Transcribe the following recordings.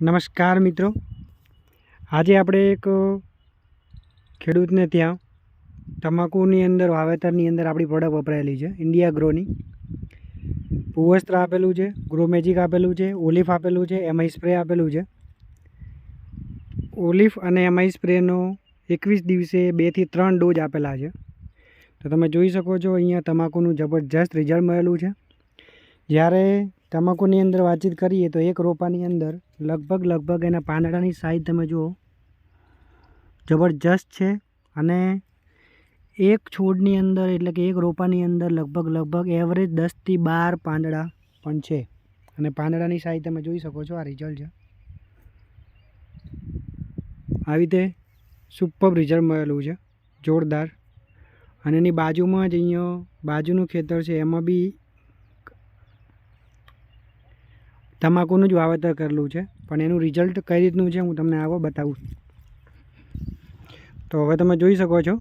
નમસ્કાર મિત્રો. આજે આપણે એક ખેડૂતને ત્યાં તમાકુની અંદર, વાવેતરની અંદર આપણી પ્રોડક્ટ વપરાયેલી છે ઇન્ડિયા ગ્રોની ભૂવસ્ત્ર આપેલું છે ગ્રો મેજિક આપેલું છે ઓલિફ આપેલું છે એમઆઈ સ્પ્રે આપેલું છે. ઓલિફ અને એમઆઈ સ્પ્રેનો એકવીસ દિવસે બેથી ત્રણ ડોઝ આપેલા છે. તો તમે જોઈ શકો છો, અહીંયા તમાકુનું જબરજસ્ત રિઝલ્ટ મળેલું છે. જ્યારે તમાકુની અંદર વાતચીત કરીએ તો એક રોપાની અંદર લગભગ લગભગ એના પાંદડાની સાઈઝ તમે જુઓ. જબરજસ્ત છે અને એક છોડની અંદર એટલે કે એક રોપાની અંદર લગભગ લગભગ એવરેજ દસથી બાર પાંદડા પણ છે. અને પાંદડાની સાઈઝ તમે જોઈ શકો છો આ રિઝલ્ટ છે. આવી રીતે સુપર રિઝલ્ટ મળેલું છે. જોરદાર. અને એની બાજુમાં જ અહીંયા બાજુનું ખેતર છે. એમાં બી તમાકુનું જ વાવેતર કરેલું છે. પણ એનું રિઝલ્ટ કઈ રીતનું છે હું તમને આવો બતાવું. તો હવે તમે જોઈ શકો છો,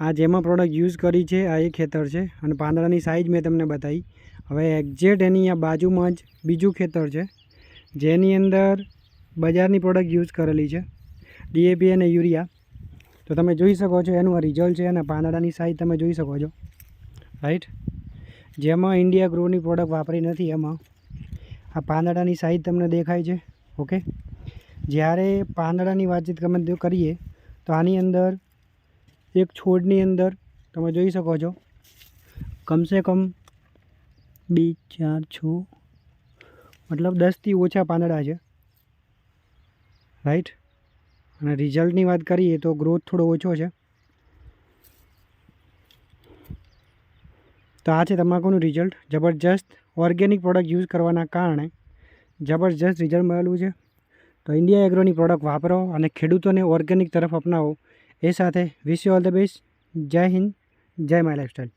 આ જેમાં પ્રોડક્ટ યુઝ કરી છે, આ એ ખેતર છે અને પાંદડાની સાઇઝ મેં તમને બતાવી. હવે એક્ઝેક્ટ એની આ બાજુમાં જ બીજું ખેતર છે, જેની અંદર બજારની પ્રોડક્ટ યુઝ કરેલી છે ડીએપી અને યુરિયા. તો તમે જોઈ શકો છો એનું આ રિઝલ્ટ છે અને પાંદડાની સાઇઝ તમે જોઈ શકો છો. રાઈટ જેમાં ઇન્ડિયા ગ્રોની પ્રોડક્ટ વાપરી નથી એમાં. આ પાંદડાની સાઈઝ તમને દેખાય છે, ઓકે? જ્યારે પાંદડાની વાતચીત તમે કરીએ, તો આની અંદર એક છોડની અંદર તમે જોઈ શકો છો, કમસે કમ બે, ચાર, છ, મતલબ દસથી ઓછા પાંદડા છે રાઈટ અને રિઝલ્ટની વાત કરીએ તો ગ્રોથ થોડો ઓછો છે. તો આ છે તમાકુનું રિઝલ્ટ, જબરજસ્ત ઓર્ગેનિક પ્રોડક્ટ યુઝ કરવાના કારણે જબરજસ્ત રિઝલ્ટ મળેલું છે. તો ઇન્ડિયા એગ્રોની પ્રોડક્ટ વાપરો અને ખેડૂતોને ઓર્ગેનિક તરફ અપનાવો. એ સાથે wish you all the best. જય હિન્દ. જય માય લાઈફસ્ટાઈલ.